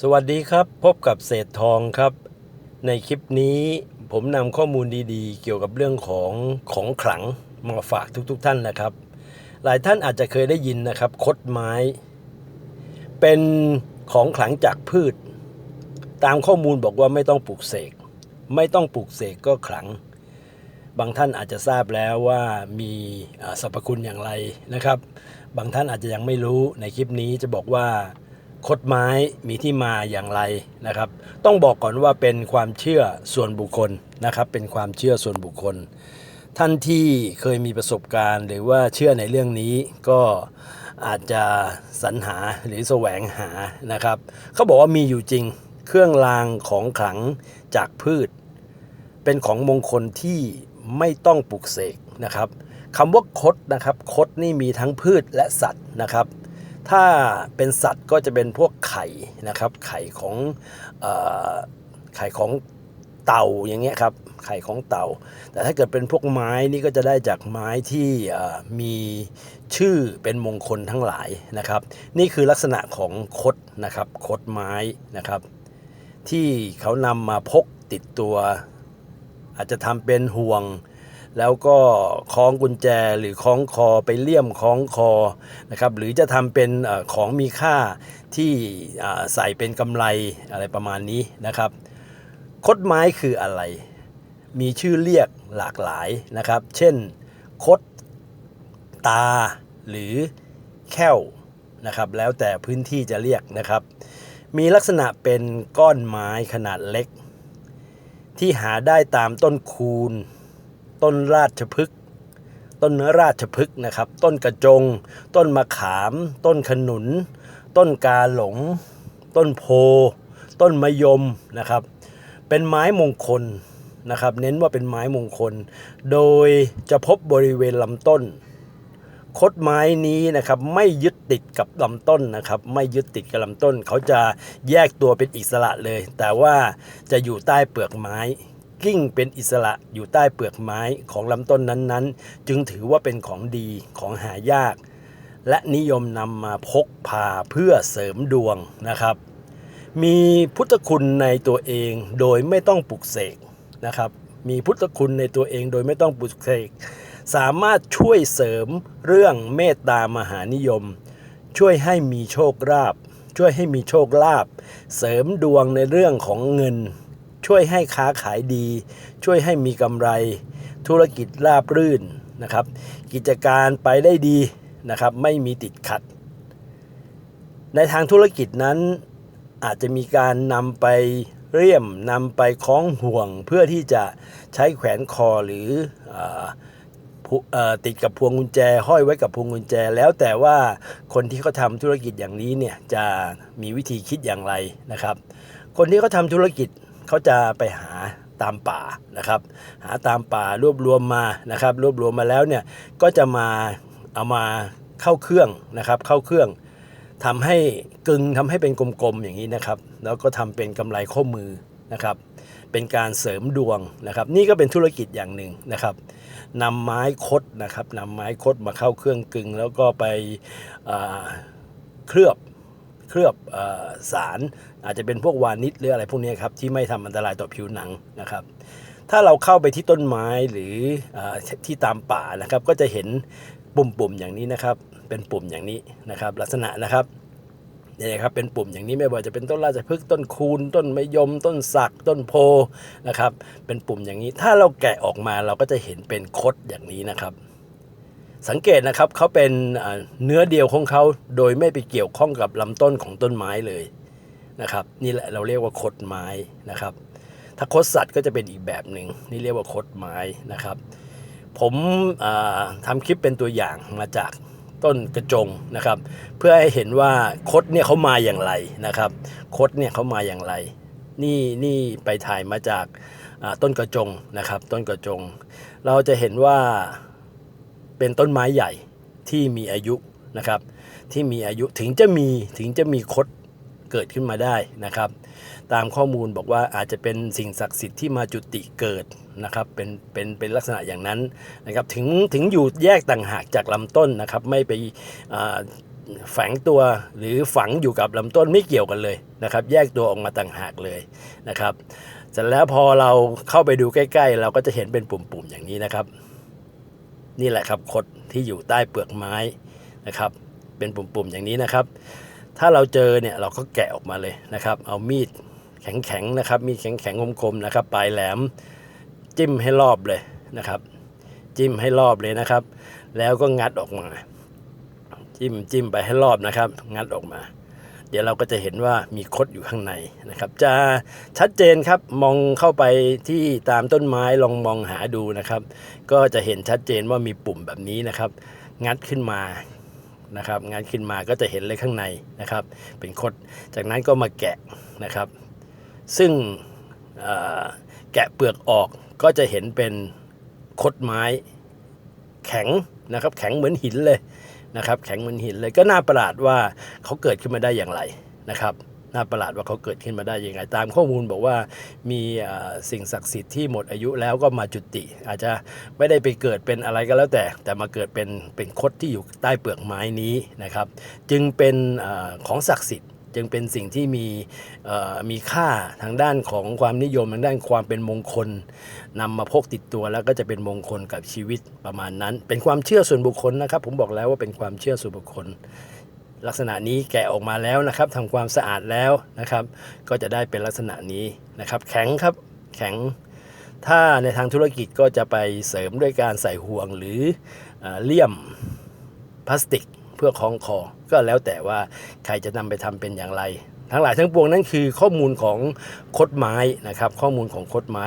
สวัสดีครับ พบกับเศษทองครับ ในคลิปนี้ผมนำข้อมูลดีๆ เกี่ยวกับเรื่องของของขลังมาฝากทุกๆท่านนะครับ หลายท่านอาจจะเคยได้ยินนะครับ คดไม้ เป็นของขลังจากพืช ตามข้อมูลบอกว่าไม่ต้องปลูกเสก ไม่ต้องปลูกเสกก็ขลัง บางท่านอาจจะทราบแล้วว่ามีสรรพคุณอย่างไรนะครับ บางท่านอาจจะยังไม่รู้ในคลิปนี้จะบอกว่า คดไม้มีที่มาอย่างไรนะครับ ต้องบอกก่อนว่าเป็นความเชื่อส่วนบุคคลนะครับ เป็นความเชื่อส่วนบุคคล ท่านที่เคยมีประสบการณ์ หรือว่าเชื่อในเรื่องนี้ก็อาจจะสรรหาหรือแสวงหานะครับ เขาบอกว่ามีอยู่จริงเครื่องรางของขลังจากพืช เป็นของมงคลที่ไม่ต้องปลูกเสกนะครับคำว่าคดนะครับ คดนี่มีทั้งพืชและสัตว์นะครับ ถ้าเป็นสัตว์ก็จะเป็นพวกไข่นะครับ ไข่ของอไข่ของเต่าอย่างเงี้ยครับไข่ของเต่า แต่ถ้าเกิดเป็นพวกไม้นี่ก็จะได้จากไม้ที่มีชื่อเป็นมงคลทั้งหลายนะครับ นี่คือลักษณะของคดนะครับคดไม้นะครับ ที่เขานำมาพกติดตัว อาจจะทำเป็นห่วง แล้วก็คล้องกุญแจหรือคล้องคอไปเลี่ยมคล้องคอนะครับหรือจะทำเป็นของมีค่าที่ใส่เป็นกำไรอะไรประมาณนี้นะครับ คดไม้คืออะไร มีชื่อเรียกหลากหลายนะครับ เช่น คดตาหรือแค้วนะครับแล้วแต่พื้นที่จะเรียกนะครับ มีลักษณะเป็นก้อนไม้ขนาดเล็ก ที่หาได้ตามต้นคูน ต้นราชพฤกษ์ต้นราชพฤกษ์นะครับ ต้นกระจง ต้นมะขาม ต้นขนุน ต้นกาหลง ต้นโพ ต้นมะยมนะครับ เป็นไม้มงคลนะครับ เน้นว่าเป็นไม้มงคล โดยจะพบบริเวณลำต้น คดไม้นี้นะครับไม่ยึดติดกับลำต้นนะครับ ไม่ยึดติดกับลำต้น เขาจะแยกตัวเป็นอิสระเลย แต่ว่าจะอยู่ใต้เปลือกไม้ กิ้งเป็นอิสระอยู่ใต้เปลือกไม้ของลำต้นนั้นๆ จึงถือว่าเป็นของดีของหายาก และนิยมนำมาพกพาเพื่อเสริมดวงนะครับ มีพุทธคุณในตัวเองโดยไม่ต้องปลุกเสกนะครับ มีพุทธคุณในตัวเองโดยไม่ต้องปลุกเสกสามารถช่วยเสริมเรื่องเมตตามหานิยม ช่วยให้มีโชคลาภช่วยให้มีโชคลาภเสริมดวงในเรื่องของเงิน ช่วยให้ค้าขายดี ช่วยให้มีกำไร ธุรกิจราบรื่นนะครับ กิจการไปได้ดีนะครับ ไม่มีติดขัด ในทางธุรกิจนั้นอาจจะมีการนำไปเรียมนำไปคล้องห่วงเพื่อที่จะใช้แขวนคอหรืออติดกับพวงกุญแจ ห้อยไว้กับพวงกุญแจ แล้วแต่ว่าคนที่เขาทำธุรกิจอย่างนี้เนี่ยจะมีวิธีคิดอย่างไรนะครับ คนที่เขาทำธุรกิจ เขาจะไปหาตามป่านะครับ หาตามป่ารวบรวมมานะครับ รวบรวมมาแล้วเนี่ยก็จะมาเอามาเข้าเครื่องนะครับ เข้าเครื่องทำให้กึงทำให้เป็นกลมๆอย่างนี้นะครับ แล้วก็ทำเป็นกำไรข้อมือนะครับ เป็นการเสริมดวงนะครับ นี่ก็เป็นธุรกิจอย่างหนึ่งนะครับนำไม้คดนะครับนำไม้คดมาเข้าเครื่องกึง แล้วก็ไปเคลือบ เคลือบอสาร อาจจะเป็นพวกวานิชหรืออะไรพวกนี้ครับที่ไม่ทำอันตรายต่อผิวหนังนะครับถ้าเราเข้าไปที่ต้นไม้หรืออที่ตามป่านะครับ ก็จะเห็นปุ่มๆอย่างนี้นะครับ เป็นปุ่มอย่างนี้นะครับ ลักษณะนะครับนี่ครับเป็นปุ่มอย่างนี้ไม่ว่าจะเป็นต้นราชพฤกษ์ต้นคูนต้นมะยม ต้นสักต้นโพนะครับ เป็นปุ่มอย่างนี้ ถ้าเราแกะออกมาเราก็จะเห็นเป็นคดอย่างนี้นะครับ สังเกตนะครับเขาเป็นเนื้อเดียวของเขาโดยไม่ไปเกี่ยวข้องกับลำต้นของต้นไม้เลยนะครับนี่แหละเราเรียกว่าคดไม้นะครับ ถ้าคดสัตว์ก็จะเป็นอีกแบบหนึ่งนี่เรียกว่าคดไม้นะครับ ผมอ่าทำคลิปเป็นตัวอย่างมาจากต้นกระจงนะครับ เพื่อให้เห็นว่าคดเนี่ยเขามาอย่างไรนะครับ คดเนี่ยเขามาอย่างไร นี่นี่ไปถ่ายมาจากต้นกระจงนะครับ ต้นกระจง เราจะเห็นว่า เป็นต้นไม้ใหญ่ที่มีอายุนะครับ ที่มีอายุถึงจะมีถึงจะมีคดเกิดขึ้นมาได้นะครับ ตามข้อมูลบอกว่าอาจจะเป็นสิ่งศักดิ์สิทธิ์ที่มาจุติเกิดนะครับเป็นเป็นเป็นลักษณะอย่างนั้นนะครับถึงถึงอยู่แยกต่างหากจากลำต้นนะครับไม่ไปแฝงตัวหรือฝังอยู่กับลำต้นไม่เกี่ยวกันเลยนะครับ แยกตัวออกมาต่างหากเลยนะครับเสร็จแล้วพอเราเข้าไปดูใกล้ ๆ เราก็จะเห็นเป็นปุ่มๆอย่างนี้นะครับ นี่แหละครับคดที่อยู่ใต้เปลือกไม้นะครับ เป็นปุ่มๆอย่างนี้นะครับ ถ้าเราเจอเนี่ยเราก็แกะออกมาเลยนะครับ เอามีดแข็งๆนะครับ มีดแข็งๆคมๆนะครับ ปลายแหลม จิ้มให้รอบเลยนะครับ จิ้มให้รอบเลยนะครับ แล้วก็งัดออกมา จิ้มจิ้มไปให้รอบนะครับ งัดออกมา เดี๋ยวเราก็จะเห็นว่ามีคดอยู่ข้างในนะครับ จะชัดเจนครับมองเข้าไปที่ตามต้นไม้ลองมองหาดูนะครับ ก็จะเห็นชัดเจนว่ามีปุ่มแบบนี้นะครับ งัดขึ้นมานะครับ งัดขึ้นมาก็จะเห็นเลยข้างในนะครับ เป็นคดจากนั้นก็มาแกะนะครับ ซึ่งแกะเปลือกออกก็จะเห็นเป็นคดไม้แข็งนะครับ แข็งเหมือนหินเลย นะครับแข็งเหมือนหินเลยก็น่าประหลาดว่าเขาเกิดขึ้นมาได้อย่างไรนะครับน่าประหลาดว่าเขาเกิดขึ้นมาได้ยังไง ตามข้อมูลบอกว่ามีสิ่งศักดิ์สิทธิ์ที่หมดอายุแล้วก็มาจุติ อาจจะไม่ได้ไปเกิดเป็นอะไรก็แล้วแต่ แต่มาเกิดเป็นเป็นคดที่อยู่ใต้เปลือกไม้นี้นะครับ จึงเป็นออของศักดิ์สิทธิ์ จึงเป็นสิ่งที่มีมีค่าทางด้านของความนิยมทางด้านความเป็นมงคลนำมาพกติดตัวแล้วก็จะเป็นมงคลกับชีวิตประมาณนั้น เป็นความเชื่อส่วนบุคคลนะครับ ผมบอกแล้วว่าเป็นความเชื่อส่วนบุคคล ลักษณะนี้แกะออกมาแล้วนะครับทำความสะอาดแล้วนะครับ ก็จะได้เป็นลักษณะนี้นะครับ แข็งครับแข็งถ้าในทางธุรกิจก็จะไปเสริมด้วยการใส่ห่วงหรือเอเลี่ยมพลาสติก พื่อคล้องคอ ก็แล้วแต่ว่าใครจะนำไปทำเป็นอย่างไร ทั้งหลายทั้งปวงนั้นคือข้อมูลของคดไม้นะครับ ข้อมูลของคดไม้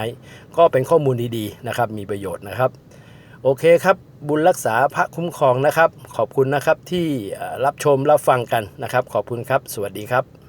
ก็เป็นข้อมูลดีๆนะครับ มีประโยชน์นะครับ โอเคครับบุญรักษาพระคุ้มครองนะครับ ขอบคุณนะครับที่รับชมรับฟังกันนะครับ ขอบคุณครับ สวัสดีครับ